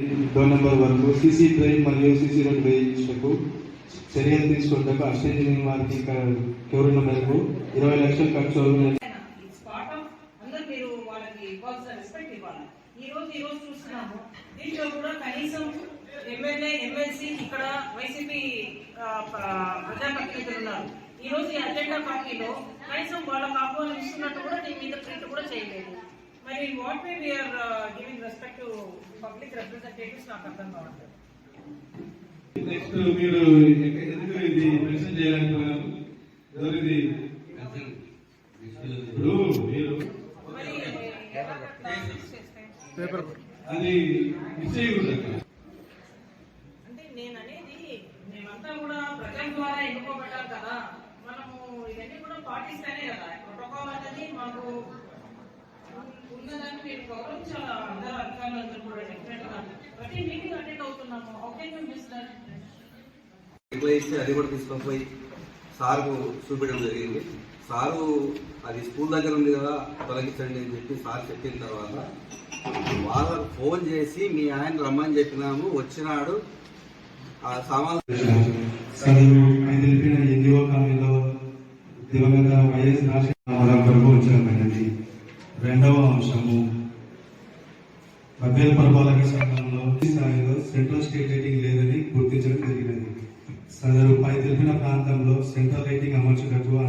Door number వరకు CC drain మరియు CC road వేయించటకు చర్యలు తీసుకుంటకు అసిస్టెంట్ ఇంజనీర్ వారికి ఎవరున్న మేరకు ఇరవై లక్షల ఖర్చు అవుతుంది ఈ రోజు ఈ రోజు చూస్తున్నాము. దీంట్లో కూడా కనీసం ఎమ్మెల్యే ఎమ్మెల్సీ ఇక్కడ వైసీపీ ప్రజాప్రతినిధులు ఉన్నారు. ఈ రోజు ఈ అజెండా పార్టీలో కనీసం వాళ్ళకి ఆహ్వానం ఇస్తున్నట్టు మరి what may we are giving respect to public representatives నాకు అర్థం కావట్లేదు. నెక్స్ట్ మీరు ఎందుకు ఇది మెన్షన్ చేయాలనుకున్నారు ఇప్పుడు మీరు అది మిస్. అంటే నేను అనేది మేమంతా కూడా ప్రజల ద్వారా ఎన్నుకోబడ్డాం కదా మనము ఇవన్నీ కూడా పాటిస్తేనే కదా ప్రోటోకాల్ అనేది మాకు ఉన్నదాన్ని మీరు గౌరవించాలి అందరూ అధికారులందరూ కూడా డెఫినెట్గా ప్రతి మీటింగ్ అటెండ్ అవుతున్నాము ఓకే మేము మిస్ రిప్లై ఇస్తే అది కూడా తీసుకొని పోయి సార్కు చూపించడం జరిగింది సారు అది స్కూల్ దగ్గర ఉంది కదా తొలగించండి అని చెప్పి సార్ చెప్పిన తర్వాత వాళ్ళకు ఫోన్ చేసి మీ ఆయన రమ్మని చెప్పినాము వచ్చినాడు ఆ సామాన్లు సదరు ఆయన తెలిపిన ఎన్జిఓ కాలనీలో దివంగత వైఎస్ రాజశేఖర కొరకు ఉంచడమైనది రెండవ అంశము మధ్య పురపాలక సంఘంలో స్థాయిలో సెంట్రల్ స్టేట్ రేటింగ్ లేదని గుర్తించడం జరిగినది. సదరు పై తెలిపిన ప్రాంతంలో సెంట్రల్ రేటింగ్ అమర్చుటకు